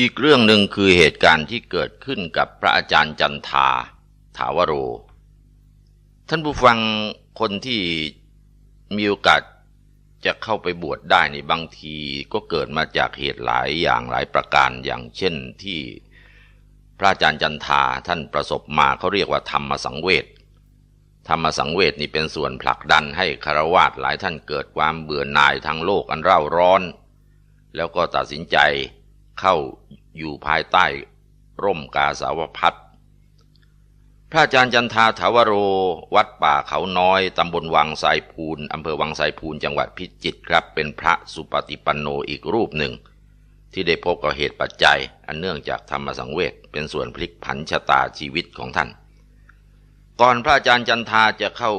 อีกเรื่องหนึ่งคือเหตุการณ์ที่เกิดขึ้นกับพระอาจารย์จันทา ถาวโร ท่านผู้ฟังคนที่มีโอกาสจะเข้าไปบวชได้ในบางทีก็เกิดมาจากเหตุหลายอย่างหลายประการอย่างเช่นที่พระอาจารย์จันทาท่านประสบมาเขาเรียกว่าธรรมสังเวชธรรมสังเวชนี่เป็นส่วนผลักดันให้คารวาสหลายท่านเกิดความเบื่อหน่ายทางโลกอันเร่าร้อน แล้วก็ตัดสินใจ เข้าอยู่ภายใต้ ร่มกาสาวพัดพระอาจารย์จันทาถาวโร วัดป่าเขาน้อย ตำบลวังไซพูนอำเภอวังไซพูนจังหวัดพิจิตรครับ เป็นพระสุปฏิปันโนอีกรูปหนึ่ง ที่ได้พบกับเหตุปัจจัย อันเนื่องจากธรรมสังเวชเป็นส่วนพลิกผันชะตาชีวิตของท่าน ก่อนพระอาจารย์จันทาจะเข้า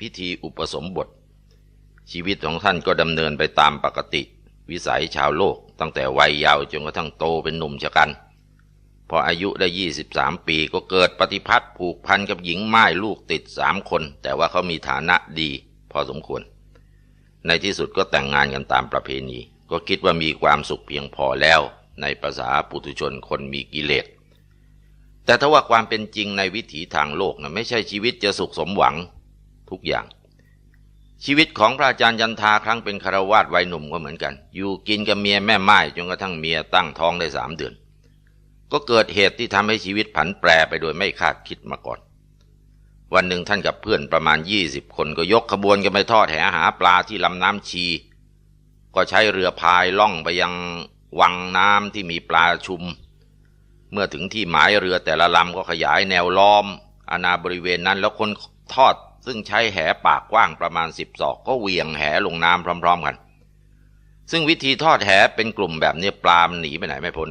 พิธีอุปสมบท ชีวิตของท่านก็ดำเนินไปตามปกติ วิสัยชาวโลก ตั้งแต่วัยเยาว์จนกระทั่งโตเป็นหนุ่มชะกัน พออายุได้ 23 ปีก็เกิดปฏิพัทธ์ผูกพันกับหญิงไม้ลูกติดสามคน แต่ว่าเขามีฐานะดี พอสมควร ในที่สุดก็แต่งงานกันตามประเพณี ก็คิดว่ามีความสุขเพียงพอแล้ว ในภาษาปุถุชนคนมีกิเลสแต่ถ้าว่าความเป็นจริงในวิถีทางโลกนะไม่ใช่ชีวิตจะสุขสมหวังทุกอย่าง ชีวิตของพระอาจารย์ยันทาครั้งเป็นคารวาสวัยหนุ่มก็เหมือนกัน อยู่กินกับเมียแม่ไม้จนกระทั่งเมียตั้งท้องได้สามเดือน ก็เกิดเหตุที่ทำให้ชีวิตผันแปรไปโดยไม่คาดคิดมาก่อน วันหนึ่งท่านกับเพื่อนประมาณยี่สิบคนก็ยกขบวนกันไปทอดแหหาปลาที่ลำน้ำชี ก็ใช้เรือพายล่องไปยังวังน้ำที่มีปลาชุม เมื่อถึงที่หมายเรือแต่ละลำก็ขยายแนวล้อมอาณาบริเวณนั้นแล้วคนทอด ซึ่งใช้แหปากกว้างประมาณสิบศอกก็เวียงแหลงน้ำพร้อม ๆ กัน ซึ่งวิธีทอดแหเป็นกลุ่มแบบนี้ปลามันหนีไปไหนไม่พ้น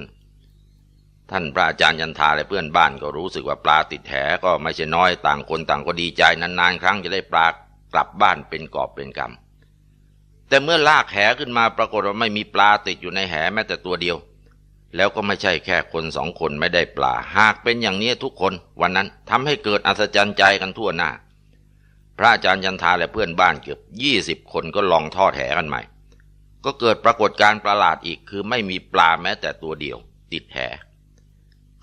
ท่านพระอาจารย์ยันทาและเพื่อนบ้านก็รู้สึกว่าปลาติดแหก็ไม่ใช่น้อยต่างคนต่างก็ดีใจนานๆครั้งจะได้ปลากลับบ้านเป็นกอบเป็นกำแต่เมื่อลากแหขึ้นมาปรากฏว่าไม่มีปลาติดอยู่ในแหแม้แต่ตัวเดียว แล้วก็ไม่ใช่แค่คนสองคนไม่ได้ปลา หากเป็นอย่างนี้ทุกคนวันนั้นทำให้เกิดอัศจรรย์ใจกันทั่วหน้า พระอาจารย์ยันทาและเพื่อนบ้านเกือบยี่สิบคนก็ลองทอดแหกันใหม่ ก็เกิดปรากฏการประหลาดอีกคือไม่มีปลาแม้แต่ตัวเดียว ติดแห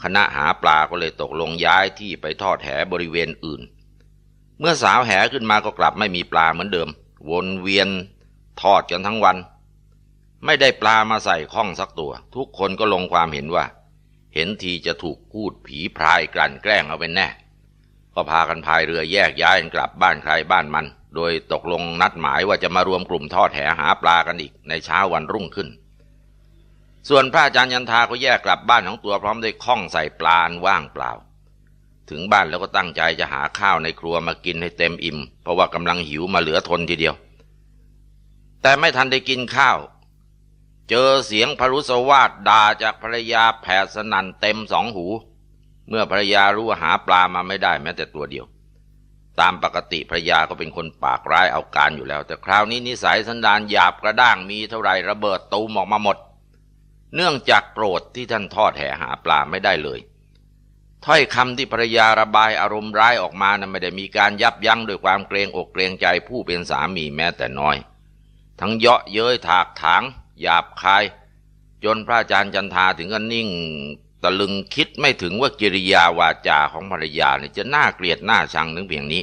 คณะหาปลาก็เลยตกลงย้ายที่ไปทอดแหบริเวณอื่น เมื่อสาวแหขึ้นมาก็กลับไม่มีปลาเหมือนเดิม วนเวียนทอดกันทั้งวัน ไม่ได้ปลามาใส่ข้องสักตัว ทุกคนก็ลงความเห็นว่า เห็นทีจะถูกพูดผีพรายกลั่นแกล้งเอาเป็นแน่ ก็พากันพายเรือแยกย้ายกันกลับบ้านใครบ้านมัน โดยตกลงนัดหมายว่าจะมารวมกลุ่มทอดแหหาปลากันอีกในเช้าวันรุ่งขึ้น ส่วนพระอาจารย์ยันทาก็แยกกลับบ้านของตัวพร้อมด้วยข้องใส่ปลาว่างเปล่า ถึงบ้านแล้วก็ตั้งใจจะหาข้าวในครัวมากินให้เต็มอิ่ม เพราะว่ากำลังหิวมาเหลือทนทีเดียว แต่ไม่ทันได้กินข้าว เจอเสียงพรุสวาดด่าจากภรรยาแผดสนั่นเต็มสองหู เมื่อภรรยารู้ว่าหาปลามาไม่ได้แม้แต่ตัวเดียว ตามปกติภรรยาก็เป็นคนปากร้ายเอาการอยู่แล้ว แต่คราวนี้นิสัยสันดานหยาบกระด้างมีเท่าไรระเบิดตูมออกมาหมด เนื่องจากโกรธที่ท่านทอดแหหาปลาไม่ได้เลยถ้อยคำที่ภรรยาระบายอารมณ์ร้ายออกมานะั้นไม่ได้มีการยับยั้งด้วยความเกรงอกเกรงใจผู้เป็นสามีแม้แต่น้อย ทั้งเยาะเย้ยถากถางหยาบคาย จนพระอาจารย์จันทาถึงกับนิ่ง ตะลึงคิดไม่ถึงว่ากิริยาวาจาของภรรยาเนี่ยจะน่าเกลียดน่าชังถึงเพียงนี้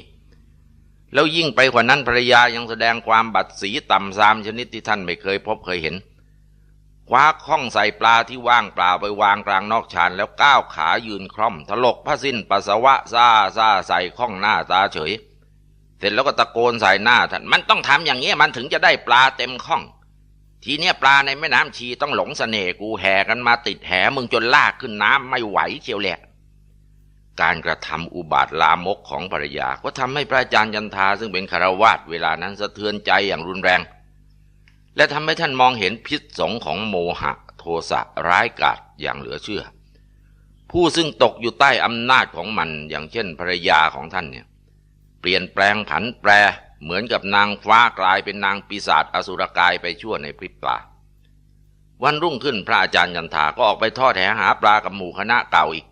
แล้วยิ่งไปกว่านั้นภรรยายังแสดงความบัดสีต่ำซามชนิดที่ท่านไม่เคยพบเคยเห็น คว้าข้องใส่ปลาที่ว่างเปล่าไปวางกลางนอกชานแล้วก้าวขายืนคล่อม ถลกผ้าสิ้นปัสสาวะซาซาใส่ข้องหน้าตาเฉย เสร็จแล้วก็ตะโกนใส่หน้าท่านมันต้องทำอย่างนี้มันถึงจะได้ปลาเต็มข้อง ทีเนี้ยปลาในแม่น้ำชีต้องหลงสเสน่ห์กูแห่กันมาติดแหมึงจนลากขึ้นน้ำไม่ไหวเชียวแหละ การกระทำอุบาทลามกของภรรยาก็ทำให้พระอาจารย์ยันทาซึ่งเป็นคารวาสเวลานั้นสะเทือนใจอย่างรุนแรง และทำให้ท่านมองเห็นพิษสงของโมหะ โทสะร้ายกาจอย่างเหลือเชื่อ ผู้ซึ่งตกอยู่ใต้อำนาจของมันอย่างเช่นภรรยาของท่านเนี่ยเปลี่ยนแปลงผันแปร เหมือนกับนางฟ้ากลายเป็นนางปีศาจอสุรกายไปชั่วในพริบตาวันรุ่งขึ้นพระอาจารย์ยันทาก็ออกไปทอดแหหาปลากับหมู่คณะเก่าอีก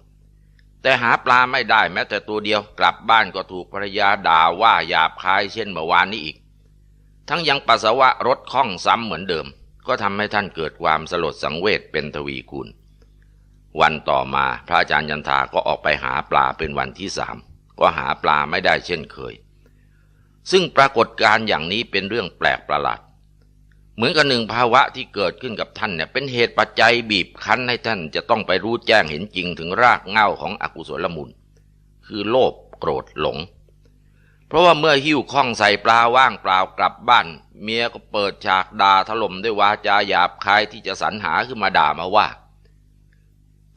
แต่หาปลาไม่ได้แม้แต่ตัวเดียวกลับบ้านก็ถูกภรรยาด่าว่าหยาบคายเช่นเมื่อวานนี้อีก ทั้งยังปัสสาวะรถคล่องซ้ำเหมือนเดิม ก็ทำให้ท่านเกิดความสลดสังเวชเป็นทวีคูณวันต่อมาพระอาจารย์ยันทาก็ออกไปหาปลาเป็นวันที่สามก็หาปลาไม่ได้เช่นเคย ซึ่งปรากฏการ์อย่างนี้เป็นเรื่องแปลกประหลาด เหมือนกับหนึ่งภาวะที่เกิดขึ้นกับท่านเนี่ยเป็นเหตุปัจจัยบีบคั้นให้ท่านจะต้องไปรู้แจ้งเห็นจริงถึงรากเง้าของอกุศลมูล คือโลภโกรธหลง เพราะว่าเมื่อหิ้วข้องใส่ปลาว่างเปล่ากลับบ้าน เมียก็เปิดฉากด่าถล่มด้วยวาจาหยาบคายที่จะสรรหาขึ้นมาด่ามาว่า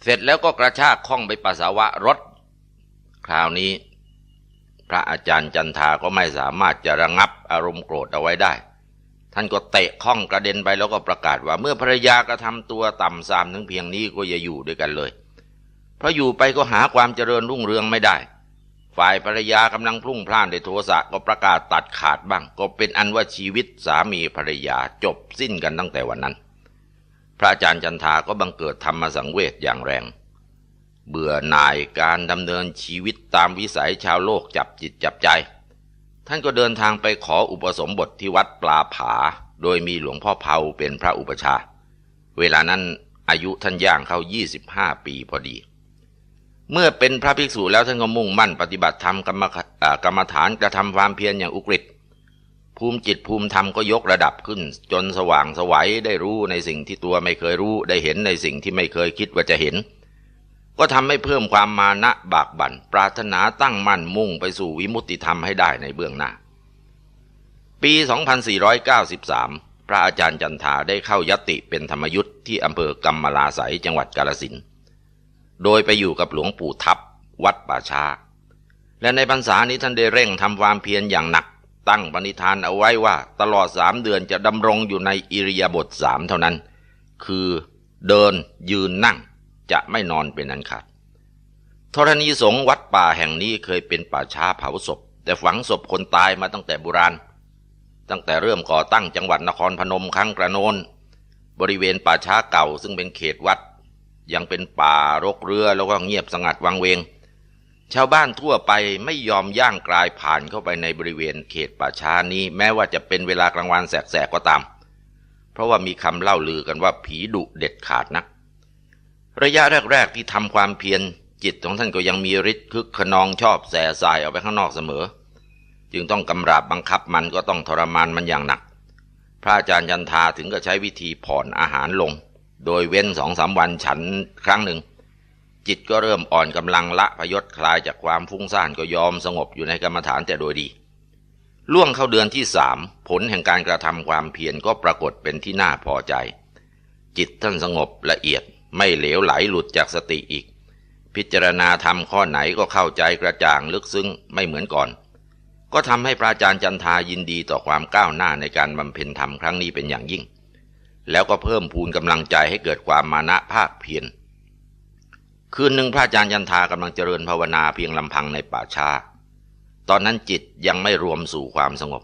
เสร็จแล้วก็กระชากข้องไปปัสสาวะรถ คราวนี้ พระอาจารย์จันทาก็ไม่สามารถจะระงับอารมณ์โกรธเอาไว้ได้ ท่านก็เตะข้องกระเด็นไปแล้วก็ประกาศว่าเมื่อภรรยากระทำตัวต่ำซามถึงเพียงนี้ก็อย่าอยู่ด้วยกันเลย เพราะอยู่ไปก็หาความเจริญรุ่งเรืองไม่ได้ ฝ่ายภรรยากำลังพลุ่งพล่านในโทสะก็ประกาศตัดขาดบ้าง ก็เป็นอันว่าชีวิตสามีภรรยาจบสิ้นกันตั้งแต่วันนั้น พระอาจารย์จันทาก็บังเกิดธรรมสังเวชอย่างแรง เบื่อหน่ายการดำเนินชีวิตตามวิสัยชาวโลกจับจิตจับใจ ท่านก็เดินทางไปขออุปสมบทที่วัดปลาผา โดยมีหลวงพ่อเผาเป็นพระอุปชา เวลานั้นอายุท่านย่างเข้า 25 ปีพอดี เมื่อเป็นพระภิกษุแล้วท่านก็มุ่งมั่นปฏิบัติธรรมกรรมกรรมฐานกระทำความเพียรอย่างอุกฤษภูมิจิตภูมิธรรมก็ยกระดับขึ้น จนสว่างสวัยได้รู้ในสิ่งที่ตัวไม่เคยรู้ได้เห็นในสิ่งที่ไม่เคยคิดว่าจะเห็น ก็ทำให้เพิ่มความมานะบากบั่น ปรารถนาตั้งมั่นมุ่งไปสู่วิมุตติธรรมให้ได้ในเบื้องหน้า ปี 2493 พระอาจารย์จันทาได้เข้ายติเป็นธรรมยุทธ์ที่อำเภอกำมะลาไสยจังหวัดกาลสิน โดยไปอยู่กับหลวงปู่ทับวัดป่าชา และในพรรษานี้ท่านได้เร่งทำความเพียรอย่างหนัก ตั้งปณิธานเอาไว้ว่าตลอดสามเดือนจะดำรงอยู่ในอิริยาบถสามเท่านั้น คือเดินยืนนั่ง จะไม่นอนเป็นอันขาดธรณีสงฆ์วัดป่าแห่งนี้เคยเป็นป่าช้าเผาศพ แต่ฝังศพคนตายมาตั้งแต่โบราณ ตั้งแต่เริ่มก่อตั้งจังหวัดนครพนมครั้งกระโนน บริเวณป่าช้าเก่าซึ่งเป็นเขตวัด ยังเป็นป่ารกเรือแล้วก็เงียบสงัดวังเวง ชาวบ้านทั่วไปไม่ยอมย่างกลายผ่านเข้าไปในบริเวณเขตป่าช้านี้ แม้ว่าจะเป็นเวลากลางวันแสกๆก็ตาม เพราะว่ามีคำเล่าลือกันว่าผีดุเด็ดขาดนัก ระยะแรก ๆ ที่ทำความเพียรจิตของท่านก็ยังมีฤทธิ์คึกขนองชอบแส่สายออกไปข้างนอกเสมอ จึงต้องกำราบบังคับมันก็ต้องทรมานมันอย่างหนัก พระอาจารย์ยันทาถึงก็ใช้วิธีผ่อนอาหารลง โดยเว้นสองสามวันฉันครั้งหนึ่ง จิตก็เริ่มอ่อนกำลังละพยศคลายจากความฟุ้งซ่านก็ยอมสงบอยู่ในกรรมฐานแต่โดยดี ล่วงเข้าเดือนที่สามผลแห่งการกระทำความเพียรก็ปรากฏเป็นที่น่าพอใจ จิตท่านสงบละเอียด ไม่เหลวไหลหลุดจากสติอีก พิจารณาทำข้อไหนก็เข้าใจกระจ่างลึกซึ้งไม่เหมือนก่อน ก็ทำให้พระอาจารย์จันทายินดีต่อความก้าวหน้าในการบำเพ็ญธรรมครั้งนี้เป็นอย่างยิ่ง แล้วก็เพิ่มพูนกำลังใจให้เกิดความมานะภาคเพียรคืนหนึ่งพระอาจารย์ยันทากำลังเจริญภาวนาเพียงลำพังในป่าชา ตอนนั้นจิตยังไม่รวมสู่ความสงบ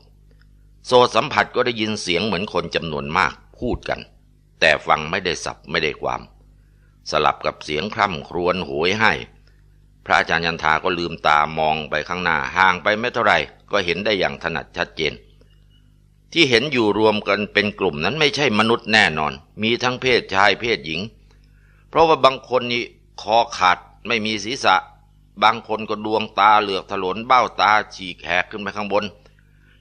โสตสัมผัสก็ได้ยินเสียงเหมือนคนจำนวนมากพูดกัน แต่ฟังไม่ได้สับไม่ได้ความ สลับกับเสียงคร่ำครวญโหยให้ พระอาจารย์ยันทาก็ลืมตามองไปข้างหน้าห่างไปไม่เท่าไรก็เห็นได้อย่างถนัดชัดเจน ที่เห็นอยู่รวมกันเป็นกลุ่มนั้นไม่ใช่มนุษย์แน่นอน มีทั้งเพศชายเพศหญิง เพราะว่าบางคนนี่คอขาดไม่มีศีรษะ บางคนก็ดวงตาเหลือกถลนเบ้าตาฉีกแหกขึ้นไปข้างบน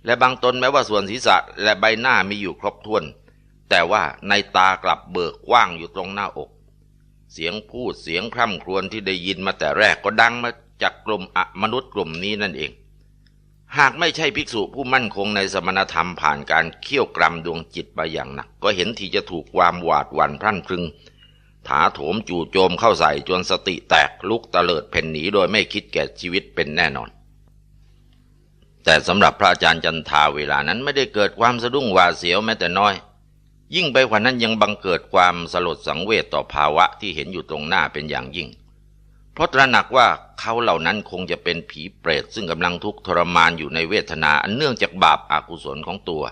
และบางตนแม้ว่าส่วนศีรษะและใบหน้ามีอยู่ครบถ้วน แต่ว่าในตากลับเบิกกว้างอยู่ตรงหน้าอก เสียงพูดเสียงคร่ำครวญที่ได้ยินมาแต่แรกก็ดังมาจากกลุ่มอมนุษย์กลุ่มนี้นั่นเอง หากไม่ใช่ภิกษุผู้มั่นคงในสมณธรรมผ่านการเคี่ยวกรำดวงจิตมาอย่างหนัก ก็เห็นที่จะถูกความหวาดหวั่นพรั่นพรึง ถาโถมจู่โจมเข้าใส่จนสติแตกลุกตะเลิดเพ่นหนีโดยไม่คิดแก่ชีวิตเป็นแน่นอน แต่สำหรับพระอาจารย์จันทาเวลานั้นไม่ได้เกิดความสะดุ้งหวาดเสียวแม้แต่น้อย ยิ่งไปกว่านั้นยังบังเกิดความสลดสังเวชต่อภาวะที่เห็นอยู่ตรงหน้าเป็นอย่างยิ่ง เพราะตระหนักว่าเขาเหล่านั้นคงจะเป็นผีเปรตซึ่งกำลังทุกข์ทรมานอยู่ในเวทนาอันเนื่องจากบาปอากุศลของตัว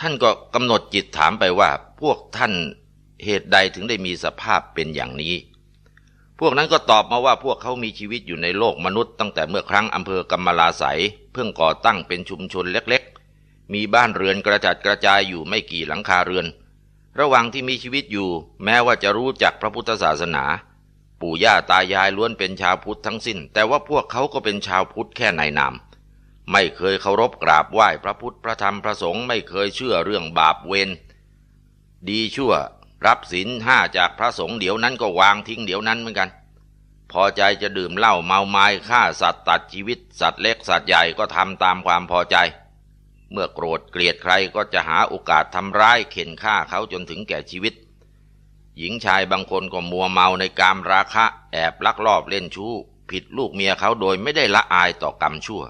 ท่านก็กำหนดจิตถามไปว่า พวกท่านเหตุใดถึงได้มีสภาพเป็นอย่างนี้ พวกนั้นก็ตอบมาว่าพวกเขามีชีวิตอยู่ในโลกมนุษย์ตั้งแต่เมื่อครั้งอำเภอกำมะลาไสยเพิ่งก่อตั้งเป็นชุมชนเล็ก มีบ้านเรือนกระจัดกระจายอยู่ไม่กี่หลังคาเรือน ระหว่างที่มีชีวิตอยู่ แม้ว่าจะรู้จักพระพุทธศาสนา ปู่ย่าตายายล้วนเป็นชาวพุทธทั้งสิ้น แต่ว่าพวกเขาก็เป็นชาวพุทธแค่ในนามไม่เคยเคารพกราบไหว้พระพุทธพระธรรมพระสงฆ์ไม่เคยเชื่อเรื่องบาปเวรดีชั่ว รับศีลห้าจากพระสงฆ์เดี๋ยวนั้นก็วางทิ้งเดี๋ยวนั้นเหมือนกัน พอใจจะดื่มเหล้าเมาไม้ฆ่าสัตว์ตัดชีวิต สัตว์เล็กสัตว์ใหญ่ก็ทำตามความพอใจ เมื่อโกรธเกลียดใครก็จะหาโอกาสทำร้ายเข็นฆ่าเขาจนถึงแก่ชีวิต หญิงชายบางคนก็มัวเมาในกามราคะแอบลักลอบเล่นชู้ ผิดลูกเมียเขาโดยไม่ได้ละอายต่อกรรมชั่ว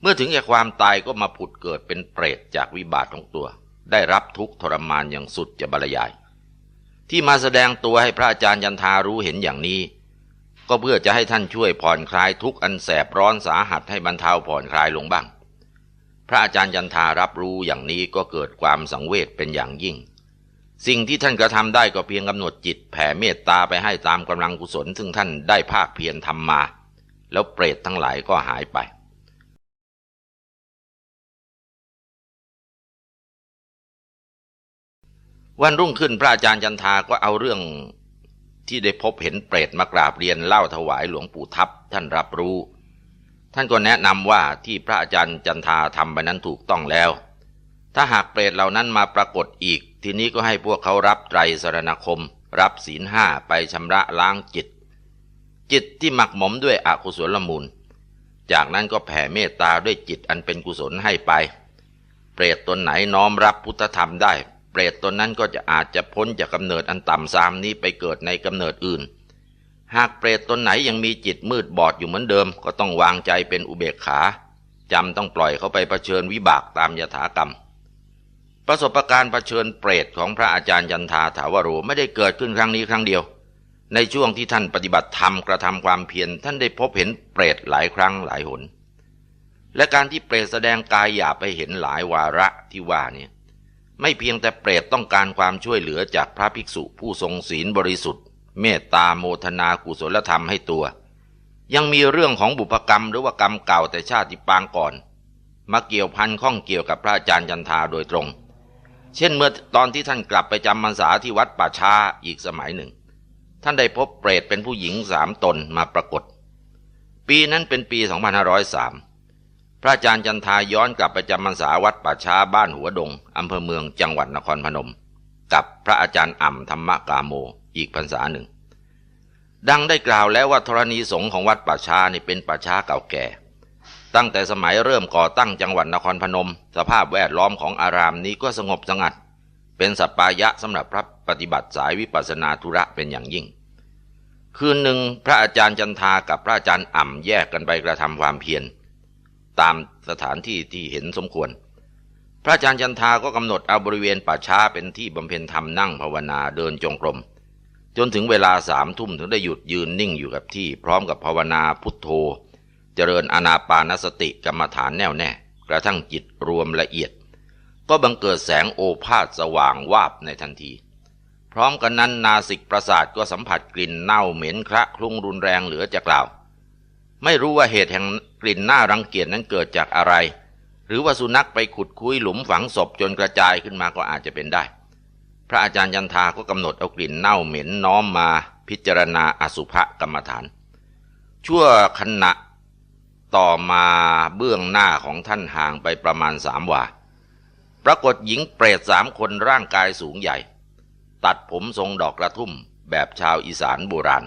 เมื่อถึงแก่ความตายก็มาผุดเกิดเป็นเปรตจากวิบากของตัว ได้รับทุกข์ทรมานอย่างสุดจะบรรยาย ที่มาแสดงตัวให้พระอาจารย์ยันทารู้เห็นอย่างนี้ ก็เพื่อจะให้ท่านช่วยผ่อนคลายทุกข์อันแสบร้อนสาหัสให้บรรเทาผ่อนคลายลงบ้าง พระอาจารย์ยันทารับรู้อย่างนี้ก็เกิดความสังเวชเป็นอย่างยิ่ง สิ่งที่ท่านกระทำได้ก็เพียงกำหนดจิตแผ่เมตตาไปให้ตามกำลังกุศล ซึ่งท่านได้ภาคเพียรทำมา แล้วเปรตทั้งหลายก็หายไปวันรุ่งขึ้นพระอาจารย์จันทาก็เอาเรื่องที่ได้พบเห็นเปรตมากราบเรียนเล่าถวายหลวงปู่ทับท่านรับรู้ ท่านก็แนะนำว่าที่พระอาจารย์จันทาทำไปนั้นถูกต้องแล้ว ถ้าหากเปรตเหล่านั้นมาปรากฏอีก ทีนี้ก็ให้พวกเขารับไตรสรณคม รับศีลห้าไปชำระล้างจิต จิตที่หมักหมมด้วยอกุศลมูล จากนั้นก็แผ่เมตตาด้วยจิตอันเป็นกุศลให้ไป เปรตตนไหนน้อมรับพุทธธรรมได้ เปรตตนนั้นก็จะอาจจะพ้นจากกำเนิดอันต่ำซามนี้ไปเกิดในกำเนิดอื่น หากเปรตตนไหนยังมีจิตมืดบอดอยู่เหมือนเดิม ก็ต้องวางใจเป็นอุเบกขาจำต้องปล่อยเขาไปเผชิญวิบากตามยถากรรม ประสบะการณ์เผชิญเปรตของพระอาจารย์ยันทาถาวโรไม่ได้เกิดขึ้นครั้งนี้ครั้งเดียว ในช่วงที่ท่านปฏิบัติธรรมกระทำความเพียรท่านได้พบเห็นเปรตหลายครั้งหลายหน และการที่เปรตแสดงกายหยาบไปเห็นหลายวาระที่ว่าเนี่ยไม่เพียงแต่เปรตต้องการความช่วยเหลือจากพระภิกษุผู้ทรงศีลบริสุทธิ์ เมตตาโมทนากุศลธรรมให้ตัว ยังมีเรื่องของบุพกรรมหรือว่ากรรมเก่าแต่ชาติปางก่อน มาเกี่ยวพันข้องเกี่ยวกับพระอาจารย์จันทาโดยตรง เช่นเมื่อตอนที่ท่านกลับไปจำพรรษาที่วัดป่าชาอีกสมัยหนึ่ง ท่านได้พบเปรตเป็นผู้หญิงสามตนมาปรากฏ ปีนั้นเป็นปี 2503 พระอาจารย์จันทาย้อนกลับไปจำพรรษาวัดป่าชาบ้านหัวดงอำเภอเมืองจังหวัดนครพนม กับพระอาจารย์อ่ำธรรมกาโม อีกพรรษาหนึ่ง ดังได้กล่าวแล้วว่าธรณีสงฆ์ของวัดป่าช้านี่เป็นป่าช้าเก่าแก่ ตั้งแต่สมัยเริ่มก่อตั้งจังหวัดนครพนม สภาพแวดล้อมของอารามนี้ก็สงบสงัด เป็นสัปปายะสำหรับพระปฏิบัติสายวิปัสนาธุระเป็นอย่างยิ่ง คืนหนึ่งพระอาจารย์จันทากับพระอาจารย์อ่ำแยกกันไปกระทำความเพียรตามสถานที่ที่เห็นสมควรพระอาจารย์จันทาก็กำหนดเอาบริเวณป่าช้าเป็นที่บำเพ็ญธรรมนั่งภาวนาเดินจงกรม จนถึงเวลาสามทุ่มถึงได้หยุดยืนนิ่งอยู่กับที่ พร้อมกับภาวนาพุทโธ เจริญอนาปานสติกรรมฐานแน่วแน่ กระทั่งจิตรวมละเอียด ก็บังเกิดแสงโอภาสสว่างวาบในทันที พร้อมกันนั้นนาสิกประสาทก็สัมผัสกลิ่นเน่าเหม็นคระคลุ้งรุนแรงเหลือจะกล่าว ไม่รู้ว่าเหตุแห่งกลิ่นน่ารังเกียจนั้นเกิดจากอะไร หรือว่าสุนัขไปขุดคุยหลุมฝังศพจนกระจายขึ้นมาก็อาจจะเป็นได้ พระอาจารย์ยันทาก็กำหนดเอากลิ่นเน่าเหม็นน้อมมาพิจารณาอสุภกรรมฐาน ชั่วขณะต่อมาเบื้องหน้าของท่านห่างไปประมาณสามวาปรากฏหญิงเปรตสามคนร่างกายสูงใหญ่ ตัดผมทรงดอกกระทุ่มแบบชาวอีสานโบราณ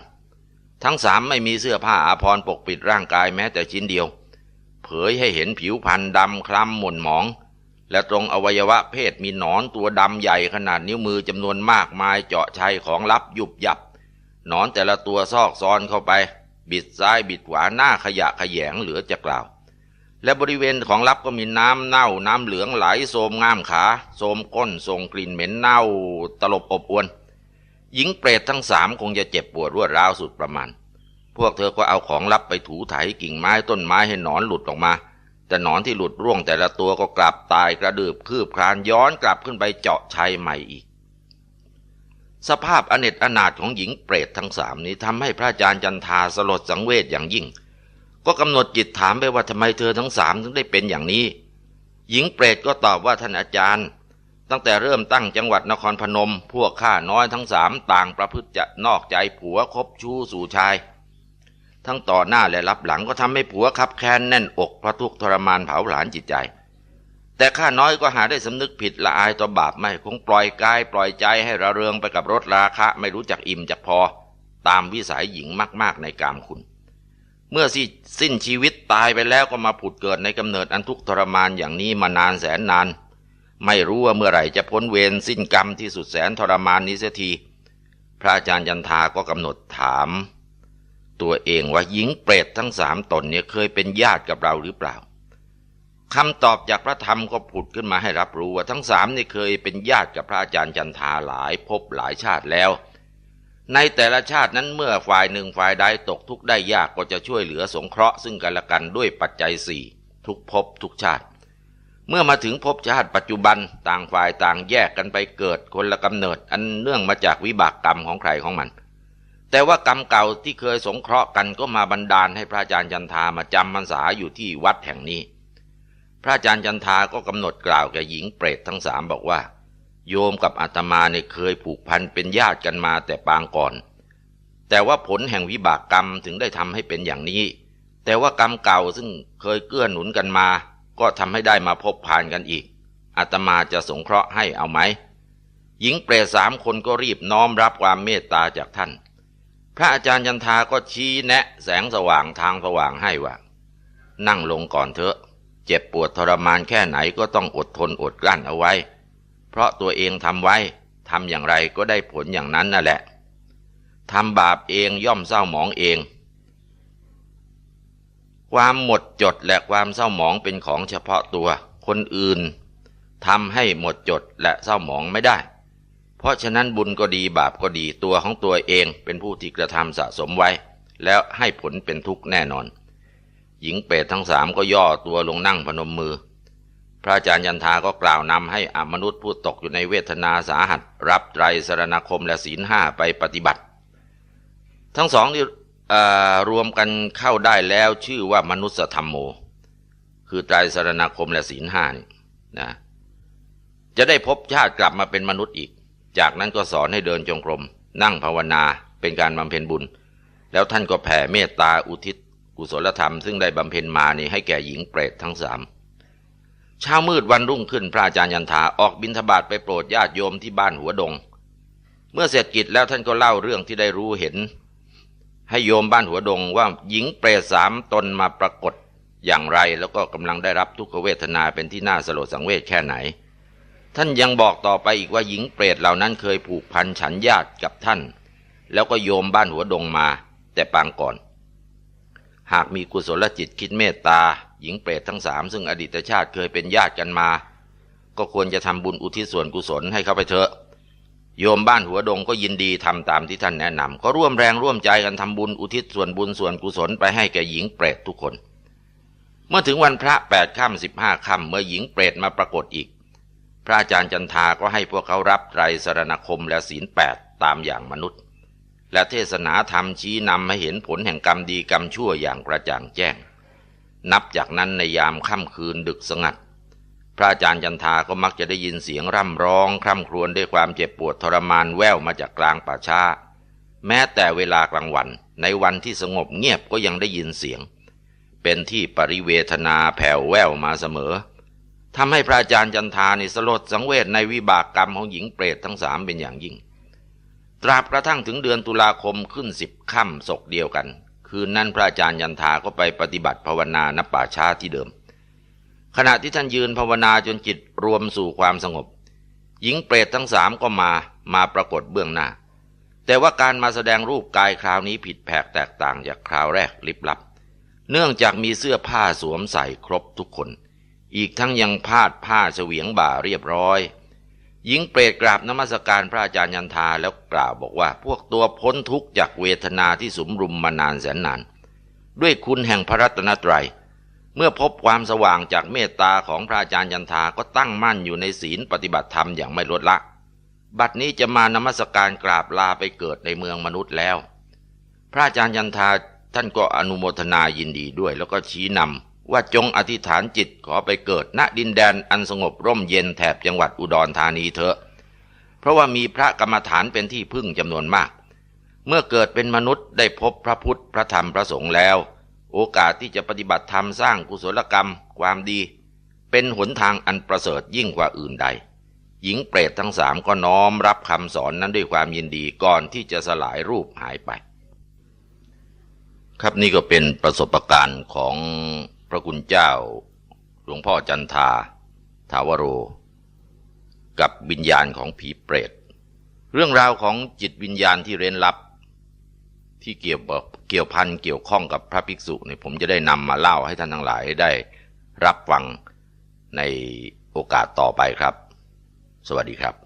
ทั้งสามไม่มีเสื้อผ้าอาภรณ์ปกปิดร่างกายแม้แต่ชิ้นเดียว เผยให้เห็นผิวพรรณดำคล้ำหม่นหมอง และตรงอวัยวะเพศมีหนอนตัวดำใหญ่ขนาดนิ้วมือจำนวนมากมายเจาะชัยของลับยุบยับ หนอนแต่ละตัวซอกซ้อนเข้าไป บิดซ้ายบิดขวาหน้าขยะขยงเหลือจะกล่าว และบริเวณของลับก็มีน้ำเน่าน้ำเหลืองไหลโสมง่ามขาโสมก้นส่งกลิ่นเหม็นเน่า ตลบอบอวน หญิงเปรตทั้งสามคงจะเจ็บปวดรวดร้าวสุดประมาณ พวกเธอก็เอาของลับไปถูไถกิ่งไม้ต้นไม้ให้หนอนหลุดออกมา แต่หนอนที่หลุดร่วงแต่ละตัวก็กลับตายกระดืบคืบคลานย้อนกลับขึ้นไปเจาะชัยใหม่อีก สภาพอเนจอนาถของหญิงเปรตทั้งสามนี้ทำให้พระอาจารย์จันทาสลดสังเวชอย่างยิ่ง ก็กำหนดจิตถามไปว่าทำไมเธอทั้งสามถึงได้เป็นอย่างนี้ หญิงเปรตก็ตอบว่าท่านอาจารย์ ตั้งแต่เริ่มตั้งจังหวัดนครพนม พวกข้าน้อยทั้งสามต่างประพฤติจะนอกใจผัวคบชู้สู่ชาย ทั้งต่อหน้าและรับหลังก็ทำให้ผัวคับแค้นแน่นอกเพราะทุกทรมานเผาผลาญจิตใจ แต่ข้าน้อยก็หาได้สำนึกผิดละอายต่อบาปไม่คงปล่อยกายปล่อยใจให้ระเริงไปกับรถราคะ ไม่รู้จักอิ่มจักพอ ตามวิสัยหญิงมากๆในกามคุณ เมื่อสิ้นชีวิตตายไปแล้วก็มาผุดเกิดในกำเนิดอันทุกทรมานอย่างนี้มานานแสนนาน ไม่รู้ว่าเมื่อไหร่จะพ้นเวรสิ้นกรรมที่สุดแสนทรมานนี้เสียทีพระอาจารย์ยันทาก็กำหนดถาม ตัวเองว่าหญิงเปรตทั้งสามตนเนี่ยเคยเป็นญาติกับเราหรือเปล่าคำตอบจากพระธรรมก็ผุดขึ้นมาให้รับรู้ว่าทั้งสามนี่เคยเป็นญาติกับพระอาจารย์จันทาหลายพบหลายชาติแล้ว ในแต่ละชาตินั้นเมื่อฝ่ายหนึ่งฝ่ายใดตกทุกข์ได้ยากก็จะช่วยเหลือสงเคราะห์ซึ่งกันและกันด้วยปัจจัยสี่ทุกภพทุกชาติ เมื่อมาถึงภพชาติปัจจุบันต่างฝ่ายต่างแยกกันไปเกิดคนละกำเนิดอันเนื่องมาจากวิบากกรรมของใครของมัน แต่ว่ากรรมเก่าที่เคยสงเคราะห์กันก็มาบันดาลให้พระอาจารย์จันทามาจำพรรษาอยู่ที่วัดแห่งนี้ พระอาจารย์จันทาก็กำหนดกล่าวแก่หญิงเปรตทั้งสามบอกว่า โยมกับอาตมาเนี่ยเคยผูกพันเป็นญาติกันมาแต่ปางก่อน แต่ว่าผลแห่งวิบากกรรมถึงได้ทำให้เป็นอย่างนี้ แต่ว่ากรรมเก่าซึ่งเคยเกื้อหนุนกันมา ก็ทำให้ได้มาพบผ่านกันอีกอาตมาจะสงเคราะห์ให้เอาไหมหญิงเปรตสามคนก็รีบน้อมรับความเมตตาจากท่าน พระอาจารย์ยันทาก็ชี้แนะแสงสว่างทางสว่างให้ว่า นั่งลงก่อนเถอะ เจ็บปวดทรมานแค่ไหนก็ต้องอดทนอดกลั้นเอาไว้ เพราะตัวเองทำไว้ทำอย่างไรก็ได้ผลอย่างนั้นนั่นแหละทำบาปเองย่อมเศร้าหมองเอง ความหมดจดและความเศร้าหมองเป็นของเฉพาะตัว คนอื่นทำให้หมดจดและเศร้าหมองไม่ได้ เพราะฉะนั้นบุญก็ดีบาปก็ดีตัวของตัวเองเป็นผู้ที่กระทำสะสมไว้ แล้วให้ผลเป็นทุกข์แน่นอน หญิงเปรตทั้งสามก็ย่อตัวลงนั่งพนมมือ พระอาจารย์ยันทาก็กล่าวนำให้อมนุษย์ผู้ตกอยู่ในเวทนาสาหัส รับไตรสรณคมและศีลห้าไปปฏิบัติ ทั้งสองนี่รวมกันเข้าได้แล้วชื่อว่ามนุษยธรรมโม คือไตรสรณคมและศีลห้านี่นะจะได้พบชาติกลับมาเป็นมนุษย์อีก จากนั้นก็สอนให้เดินจงกรม นั่งภาวนาเป็นการบำเพ็ญบุญ แล้วท่านก็แผ่เมตตาอุทิศ กุศลธรรมซึ่งได้บำเพ็ญมานี่ให้แก่หญิงเปรตทั้งสามเช้ามืดวันรุ่งขึ้นพระอาจารย์ยันทาออกบิณฑบาตไปโปรดญาติโยมที่บ้านหัวดง เมื่อเสร็จกิจแล้วท่านก็เล่าเรื่องที่ได้รู้เห็น ให้โยมบ้านหัวดงว่าหญิงเปรตสามตนมาปรากฏอย่างไร แล้วก็กำลังได้รับทุกขเวทนาเป็นที่น่าสลดสังเวชแค่ไหน ท่านยังบอกต่อไปอีกว่าหญิงเปรตเหล่านั้นเคยผูกพันฉันญาติกับท่าน แล้วก็โยมบ้านหัวดงมา แต่ปางก่อน หากมีกุศลจิตคิดเมตตา หญิงเปรตทั้งสามซึ่งอดีตชาติเคยเป็นญาติกันมา ก็ควรจะทำบุญอุทิศส่วนกุศลให้เขาไปเถอะ โยมบ้านหัวดงก็ยินดีทำตามที่ท่านแนะนำก็ร่วมแรงร่วมใจกันทำบุญอุทิศส่วนบุญส่วนกุศลไปให้แก่หญิงเปรตทุกคน เมื่อถึงวันพระแปดค่ำสิบห้าค่ำเมื่อหญิงเปรตมาปรากฏอีก พระอาจารย์จันทาก็ให้พวกเขารับไตรสรณคมและศีลแปดตามอย่างมนุษย์ และเทศนาธรรมชี้นำให้เห็นผลแห่งกรรมดีกรรมชั่วอย่างกระจ่างแจ้ง นับจากนั้นในยามค่ำคืนดึกสงัด พระอาจารย์จันทาก็มักจะได้ยินเสียงร่ำร้องคร่ำครวญด้วยความเจ็บปวดทรมานแววมาจากกลางป่าช้า แม้แต่เวลากลางวัน ในวันที่สงบเงียบก็ยังได้ยินเสียง เป็นที่ปริเวทนาแผ่วแววมาเสมอ ทำให้พระอาจารย์จันทานี่สลดสังเวชในวิบากกรรมของหญิงเปรตทั้งสามเป็นอย่างยิ่ง ตราบกระทั่งถึงเดือนตุลาคมขึ้นสิบค่ำศกเดียวกัน คืนนั้นพระอาจารย์ยันทาก็ไปปฏิบัติภาวนาณป่าช้าที่เดิม ขณะที่ท่านยืนภาวนาจนจิตรวมสู่ความสงบ หญิงเปรตทั้งสามก็มามาปรากฏเบื้องหน้า แต่ว่าการมาแสดงรูปกายคราวนี้ผิดแผกแตกต่างจากคราวแรกลิบลับ เนื่องจากมีเสื้อผ้าสวมใส่ครบทุกคน อีกทั้งยังพาดผ้าเฉวียงบ่าเรียบร้อย หญิงเปรตกราบนมัสการพระอาจารย์ยันทาแล้วกล่าวบอกว่า พวกตัวพ้นทุกข์จากเวทนาที่สมรุมมานานแสนนาน ด้วยคุณแห่งพระรัตนตรัย เมื่อพบความสว่างจากเมตตาของพระอาจารย์ยันทาก็ตั้งมั่นอยู่ในศีลปฏิบัติธรรมอย่างไม่ลดละ บัดนี้จะมานมัสการกราบลาไปเกิดในเมืองมนุษย์แล้ว พระอาจารย์ยันทาท่านก็อนุโมทนายินดีด้วยแล้วก็ชี้นำ ว่าจงอธิษฐานจิตขอไปเกิดณดินแดนอันสงบร่มเย็นแถบจังหวัดอุดรธานีเถอะ เพราะว่ามีพระกรรมฐานเป็นที่พึ่งจำนวนมาก เมื่อเกิดเป็นมนุษย์ได้พบพระพุทธพระธรรมพระสงฆ์แล้ว โอกาสที่จะปฏิบัติธรรมสร้างกุศลกรรม ความดี เป็นหนทางอันประเสริฐยิ่งกว่าอื่นใด หญิงเปรตทั้งสามก็น้อมรับคำสอนนั้นด้วยความยินดีก่อนที่จะสลายรูปหายไป ครับนี่ก็เป็นประสบการณ์ของ ระคุณเจ้า หลวงพ่อจันทา ทาวโร กับวิญญาณของผีเปรต เรื่องราวของจิตวิญญาณที่เร้นลับ ที่เกี่ยวเกี่ยวพันเกี่ยวข้องกับพระภิกษุเนี่ยผมจะได้นำมาเล่าให้ท่านทั้งหลายได้รับฟังในโอกาสต่อไปครับ สวัสดีครับ